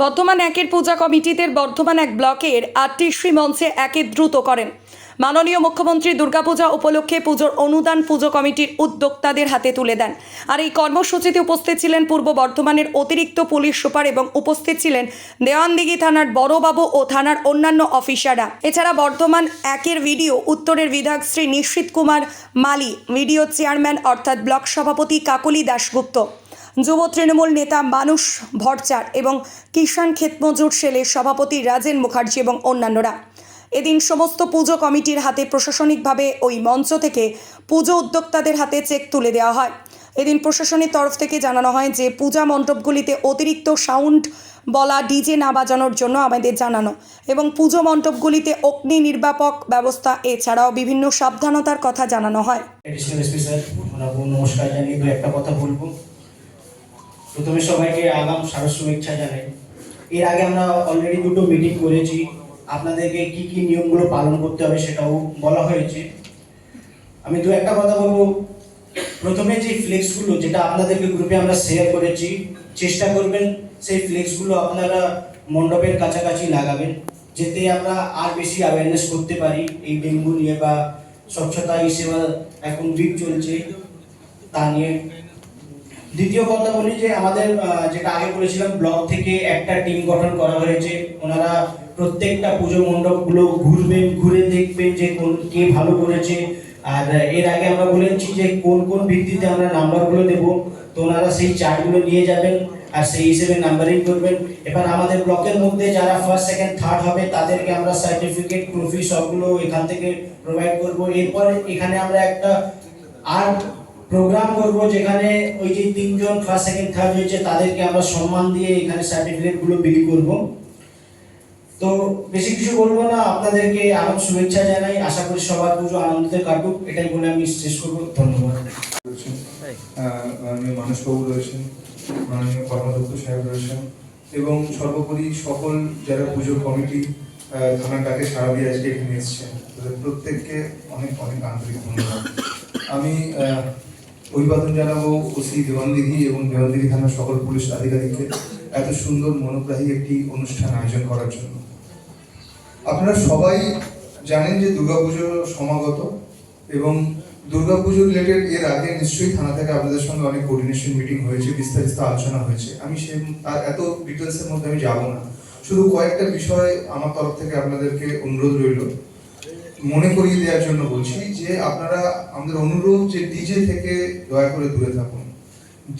বর্ধমান একের পূজা কমিটিদের বর্ধমান এক ব্লকের আটটি শ্রীমঞ্চে একে দ্রুত করেন। মাননীয় মুখ্যমন্ত্রী দুর্গাপূজা উপলক্ষে পুজোর অনুদান পুজো কমিটির উদ্যোক্তাদের হাতে তুলে দেন। আর এই কর্মসূচিতে উপস্থিত ছিলেন পূর্ব বর্ধমানের অতিরিক্ত পুলিশ সুপার এবং উপস্থিত ছিলেন দেওয়ানদিঘি থানার বড়বাবু ও থানার অন্যান্য অফিসাররা। এছাড়া বর্ধমান একের ভিডিও, উত্তরের বিধায়ক শ্রী নিশ্চিত কুমার মালি, ভিডিও চেয়ারম্যান অর্থাৎ ব্লক সভাপতি কাকলি দাশগুপ্ত। যুব তৃণমূল নেতা মানুষ ভট্টাচার এবং কিষাণ ক্ষেতমজুর সেলের সভাপতি রাজেন মুখার্জি এবং অন্যান্যরা। এদিন সমস্ত পুজো কমিটির হাতে প্রশাসনিকভাবে ওই মঞ্চ থেকে পুজো উদ্যোক্তাদের হাতে চেক তুলে দেওয়া হয়। এদিন প্রশাসনের তরফ থেকে জানানো হয় যে, পূজা মণ্ডপগুলিতে অতিরিক্ত সাউন্ড বলা ডিজে না বাজানোর জন্য আমাদের জানানো এবং পুজো মণ্ডপগুলিতে অগ্নি নির্বাপক ব্যবস্থা, এছাড়াও বিভিন্ন সাবধানতার কথা জানানো হয়। নমস্কার, জানিয়ে একটা কথা বলব। প্রথমে সবাইকে আগাম শারদ শুভেচ্ছা জানাই। এর আগে আমরা অলরেডি দুটো মিটিং করেছি। আপনাদেরকে কি কি নিয়মগুলো পালন করতে হবে সেটাও বলা হয়েছে। আমি দু একটা কথা বলব। প্রথমে যে ফ্লেক্সগুলো, যেটা আপনাদেরকে গ্রুপে আমরা শেয়ার করেছি, চেষ্টা করবেন সেই ফ্লেক্সগুলো আপনারা মণ্ডপের কাছাকাছি লাগাবেন, যাতে আমরা আর বেশি অ্যাওয়ারনেস করতে পারি এই ডেঙ্গু নিয়ে বা স্বচ্ছতা, এই সেবা এখন উইক চলছে, তা নিয়ে। দ্বিতীয় কথা বলি যে আমাদের যেটা আগে বলেছিলাম, ব্লক থেকে একটা টিম গঠন করা হয়েছে। ওনারা প্রত্যেকটা পুজো মণ্ডপগুলো ঘুরবেন, ঘুরে দেখবেন যে কোন, কে ভালো করেছে। আর এর আগে আমরা বলেছি যে কোন কোন ভিত্তিতে আমরা নাম্বারগুলো দেব। তো ওনারা সেই চার্টগুলো নিয়ে যাবেন আর সেই হিসেবে নাম্বারিং করবেন। এবার আমাদের ব্লকের মধ্যে যারা ফার্স্ট সেকেন্ড থার্ড হবে, তাদেরকে আমরা সার্টিফিকেট ট্রফি সবগুলো এখান থেকে প্রোভাইড করব। এরপর এখানে আমরা একটা আর প্রোগ্রাম করব যেখানে ওই যে তিনজন ফার্স্ট সেকেন্ড থার্ড হয়েছে, তাদেরকে আমরা সম্মান দিয়ে এখানে সার্টিফিকেটগুলো বিলি করব। তো বেশি কিছু বলব না, আপনাদেরকে আরও শুভেচ্ছা জানাই, আশা করি সবার পুজো আনন্দতে কাটুক, এটাই বলে আমি শেষ করব, ধন্যবাদ। মানসবাবু রয়েছেন, মাননীয় কর্মাধ্যক্ষ সাহেব রয়েছেন, এবং সর্বোপরি সকল যারা পুজো কমিটি ডাকে সারা দিয়ে আজকে এখানে এসেছেন প্রত্যেককে অনেক অনেক আন্তরিক ধন্যবাদ। আমি অভিবাদন জানাব, ওসি দেওয়ানদিঘি এবং দেওয়ানদিঘি থানার সকল পুলিশ আধিকারিককে এত সুন্দর মনোগ্রাহী একটি অনুষ্ঠান আয়োজন করার জন্য। আপনারা সবাই জানেন যে দুর্গাপুজো সমাগত এবং দুর্গাপুজো রিলেটেড এর আগে নিশ্চয়ই থানা থেকে আপনাদের সঙ্গে অনেক কোঅর্ডিনেশন মিটিং হয়েছে, বিস্তারিত আলোচনা হয়েছে। আমি সে তার এত ডিটেলসের মধ্যে আমি যাব না। শুধু কয়েকটা বিষয় আমার তরফ থেকে আপনাদেরকে অনুরোধ রইল। মনে করিয়ে দেওয়ার জন্য বলছি যে আপনারা আমাদের অনুরোধ যে ডিজে থেকে দয়া করে দূরে থাকুন।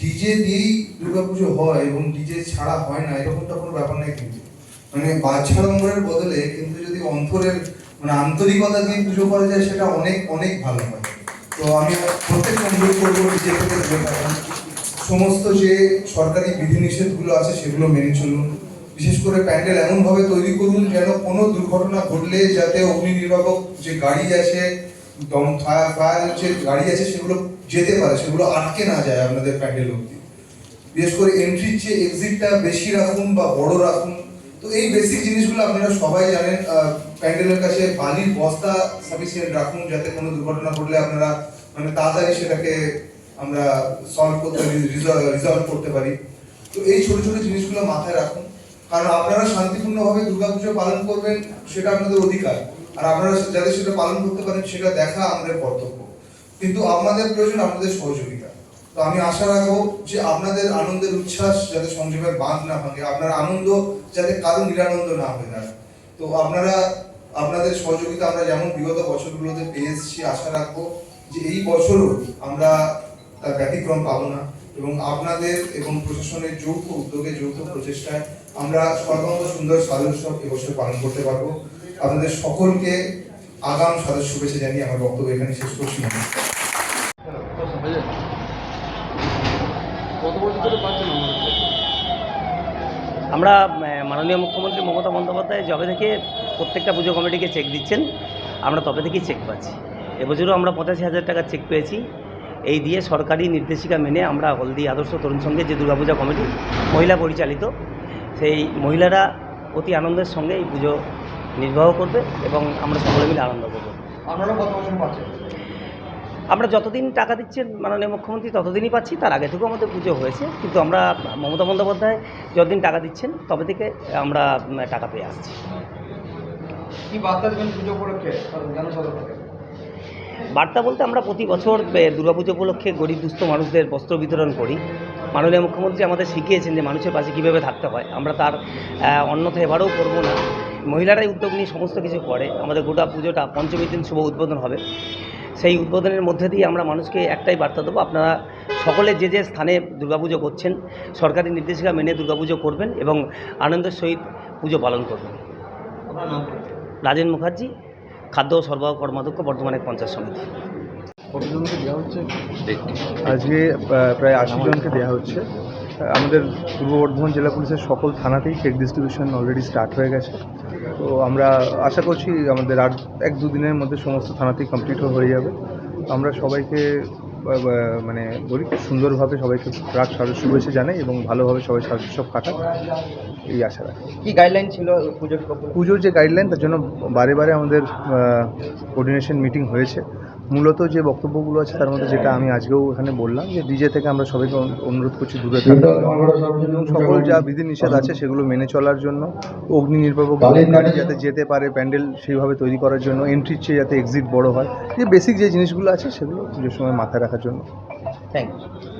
ডিজে দিয়েই দুর্গাপুজো হয় এবং ডিজে ছাড়া হয় না, এরকমটা কোনো ব্যাপার নেই কিন্তু। মানে বাচ্চাড়ম্বরের বদলে কিন্তু যদি অন্তরের মানে আন্তরিকতা দিয়ে পুজো করা যায়, সেটা অনেক অনেক ভালো হয়। তো আমি প্রত্যেক অনুরোধ করব ডিজে থেকে দূরে থাকুন। সমস্ত যে সরকারি বিধিনিষেধগুলো আছে, সেগুলো মেনে চলুন। বিশেষ করে প্যান্ডেল এমনভাবে তৈরি করুন যেন কোনো দুর্ঘটনা ঘটলে যাতে অগ্নি নির্বাপক যে গাড়ি আছে, দম ফায়ার যে গাড়ি আছে, সেগুলো যেতে পারে, সেগুলো আটকে না যায় আপনাদের প্যান্ডেল অব্দি বিশেষ করে এন্ট্রির যে এক্সিটটা বেশি রাখুন বা বড় রাখুন, তো এই বেসিক জিনিসগুলো আপনারা সবাই জানেন প্যান্ডেলের কাছে বালির বস্তা সাফিসিয়েন্ট রাখুন যাতে কোনো দুর্ঘটনা ঘটলে আপনারা মানে তাড়াতাড়ি সেটাকে আমরা সলভ করতে রিজলভ করতে পারি। তো এই ছোট ছোট জিনিসগুলো মাথায় রাখুন। কারণ আপনারা শান্তিপূর্ণভাবে দুর্গাপুজো পালন করবেন, সেটা আপনাদের অধিকার। আর আপনারা যাতে সেটা পালন করতে পারেন, সেটা দেখা আমাদের কর্তব্য। কিন্তু আমাদের প্রয়োজন আপনাদের সহযোগিতা। তো আমি আশা রাখব যে আপনাদের আনন্দের উচ্ছ্বাস যাতে সংযোগের বাঁধ না ভাঙে, আপনার আনন্দ যাতে কারও নিরানন্দ না হয়ে দাঁড়ায়। তো আপনারা, আপনাদের সহযোগিতা আমরা যেমন বিগত বছরগুলোতে পেয়ে এসেছি, আশা রাখব যে এই বছরও আমরা তার ব্যতিক্রম পাবো না। এবং আপনাদের এবং প্রশাসনের যৌথ উদ্যোগে যৌথ প্রচেষ্টায় আমরা সর্বাঙ্গ সুন্দর উৎসব এবছর পালন করতে পারব। আপনাদের সকলকে আগাম সাদর শুভেচ্ছা জানিয়ে আমার বক্তব্য এখানে শেষ করছি। আমরা মাননীয় মুখ্যমন্ত্রী মমতা বন্দ্যোপাধ্যায় যবে থেকে প্রত্যেকটা পুজো কমিটিকে চেক দিচ্ছেন আমরা তবে থেকেই চেক পাচ্ছি। এবছরও আমরা পঁচাশি হাজার টাকার চেক পেয়েছি। এই দিয়ে সরকারি নির্দেশিকা মেনে আমরা হলদি আদর্শ তরুণ সঙ্গে যে দুর্গাপূজা কমিটি মহিলা পরিচালিত সেই মহিলারা অতি আনন্দের সঙ্গে এই পুজো নির্বাহ করবে এবং আমরা সকলে মিলে আনন্দ করব। আপনারা কত বছর পাচ্ছেন? আমরা যতদিন টাকা দিচ্ছেন মাননীয় মুখ্যমন্ত্রী ততদিনই পাচ্ছি তার আগে থেকেও আমাদের পুজো হয়েছে কিন্তু আমরা মমতা বন্দ্যোপাধ্যায় যতদিন টাকা দিচ্ছেন তবে থেকে আমরা টাকা পেয়ে আসছি। কি বার্তা দেবেন পুজো উপলক্ষে? বার্তা বলতে আমরা প্রতি বছর দুর্গাপুজো উপলক্ষে গরিব দুস্থ মানুষদের বস্ত্র বিতরণ করি। মাননীয় মুখ্যমন্ত্রী আমাদের শিখিয়েছেন যে মানুষের পাশে কীভাবে থাকতে হয়। আমরা তার অন্যথা এবারেও করব না। মহিলারাই উদ্যোগ নিয়ে সমস্ত কিছু করে। আমাদের গোটা পুজোটা পঞ্চমীর দিন শুভ উদ্বোধন হবে। সেই উদ্বোধনের মধ্যে দিয়ে আমরা মানুষকে একটাই বার্তা দেবো, আপনারা সকলে যে যে স্থানে দুর্গাপুজো করছেন, সরকারি নির্দেশিকা মেনে দুর্গাপুজো করবেন এবং আনন্দের সহিত পুজো পালন করবেন। রাজেন মুখার্জি। খাদ্য সরবরাহ কর্মাধ্যক্ষ বর্ধমানে পঞ্চায়েত সমিতি। দেওয়া হচ্ছে? আজকে প্রায় আশি জনকে দেওয়া হচ্ছে। আমাদের পূর্ব বর্ধমান জেলা পুলিশের সকল থানাতেই চেক ডিস্ট্রিবিউশন অলরেডি স্টার্ট হয়ে গেছে। তো আমরা আশা করছি আমাদের আর এক দুদিনের মধ্যে সমস্ত থানাতেই কমপ্লিট হয়ে যাবে। আমরা সবাইকে মানে বলি খুব সুন্দরভাবে সবাইকে রাগ সারস শুভেচ্ছা জানাই এবং ভালোভাবে সবাই সব কাটাক। এই আশা রাখি। কি গাইডলাইন ছিল পুজোর পুজোর যে গাইডলাইন তার জন্য বারে বারে আমাদের কোঅর্ডিনেশন মিটিং হয়েছে। মূলত যে বক্তব্যগুলো আছে তার মধ্যে যেটা আমি আজকেও এখানে বললাম যে ডিজে থেকে আমরা সবাইকে অনুরোধ করছি দূরে থাকতে। এবং সকল যা বিধিনিষেধ আছে সেগুলো মেনে চলার জন্য অগ্নি নির্বাপক গাড়ি যাতে যেতে পারে প্যান্ডেল সেইভাবে তৈরি করার জন্য এন্ট্রির চেয়ে যাতে এক্সিট বড় হয়। যে বেসিক যে জিনিসগুলো আছে সেগুলো পুজোর সময় মাথায় রাখার জন্য। Thank you